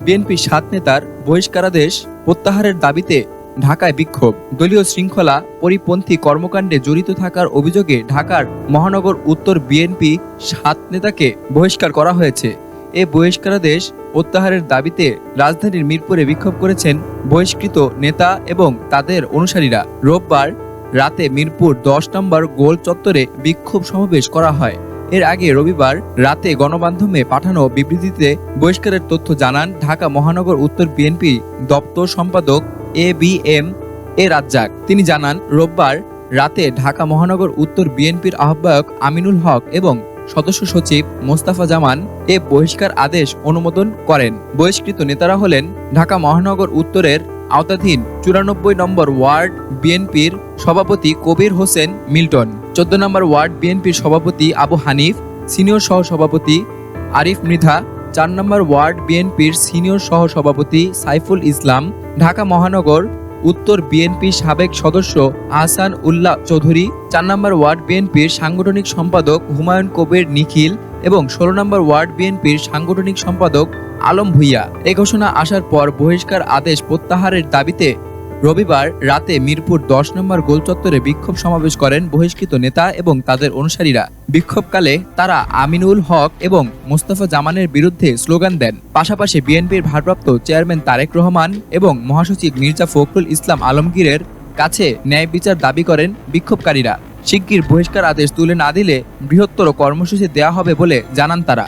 BNP সাত নেতার বহিষ্কারাদেশ প্রত্যাহারের দাবিতে ঢাকায় বিক্ষোভ। দলীয় শৃঙ্খলা পরিপন্থী কর্মকাণ্ডে জড়িত থাকার অভিযোগে ঢাকার মহানগর উত্তর বিএনপি সাত নেতাকে বহিষ্কার করা হয়েছে। এ বহিষ্কারাদেশ প্রত্যাহারের দাবিতে রাজধানীর মিরপুরে বিক্ষোভ করেছেন বহিষ্কৃত নেতা এবং তাদের অনুসারীরা। রোববার রাতে মিরপুর দশ নম্বর গোল চত্বরে বিক্ষোভ সমাবেশ করা হয়। এর আগে রবিবার রাতে গণমাধ্যমে পাঠানো বিবৃতিতে বহিষ্কারের তথ্য জানান ঢাকা মহানগর উত্তর বিএনপি দপ্তর সম্পাদক A B M A Razzak. তিনি জানান, রোববার রাতে ঢাকা মহানগর উত্তর বিএনপির আহ্বায়ক আমিনুল হক এবং সদস্য সচিব মোস্তাফা জামান এ বহিষ্কার আদেশ অনুমোদন করেন। বহিষ্কৃত নেতারা হলেন ঢাকা মহানগর উত্তরের আওতাধীন চুরানব্বই নম্বর ওয়ার্ড বিএনপির সভাপতি কবির হোসেন মিল্টন, চোদ্দ নম্বর ওয়ার্ড বিএনপির সভাপতি আবু হানিফ, সিনিয়র সহ সভাপতি আরিফ মৃধা, চার নম্বর ওয়ার্ড বিএনপির সিনিয়র সহ সভাপতি সাইফুল ইসলাম, ঢাকা মহানগর উত্তর বিএনপি সাবেক সদস্য আহসান উল্লাহ চৌধুরী, চার নম্বর ওয়ার্ড বিএনপির সাংগঠনিক সম্পাদক হুমায়ুন কবির নিখিল এবং ষোলো নম্বর ওয়ার্ড বিএনপির সাংগঠনিক সম্পাদক আলম ভুইয়া। এ ঘোষণা আসার পর বহিষ্কার আদেশ প্রত্যাহারের দাবিতে রবিবার রাতে মিরপুর দশ নম্বর গোল চত্বরে বিক্ষোভ সমাবেশ করেন বহিষ্কৃত নেতা এবং তাদের অনুসারীরা। বিক্ষোভকালে তারা আমিনুল হক এবং মোস্তফা জামানের বিরুদ্ধে স্লোগান দেন। পাশাপাশি বিএনপির ভারপ্রাপ্ত চেয়ারম্যান তারেক রহমান এবং মহাসচিব মির্জা ফখরুল ইসলাম আলমগীরের কাছে ন্যায় বিচার দাবি করেন বিক্ষোভকারীরা। শিগগির বহিষ্কার আদেশ তুলে না দিলে বৃহত্তর কর্মসূচি দেয়া হবে বলে জানান তারা।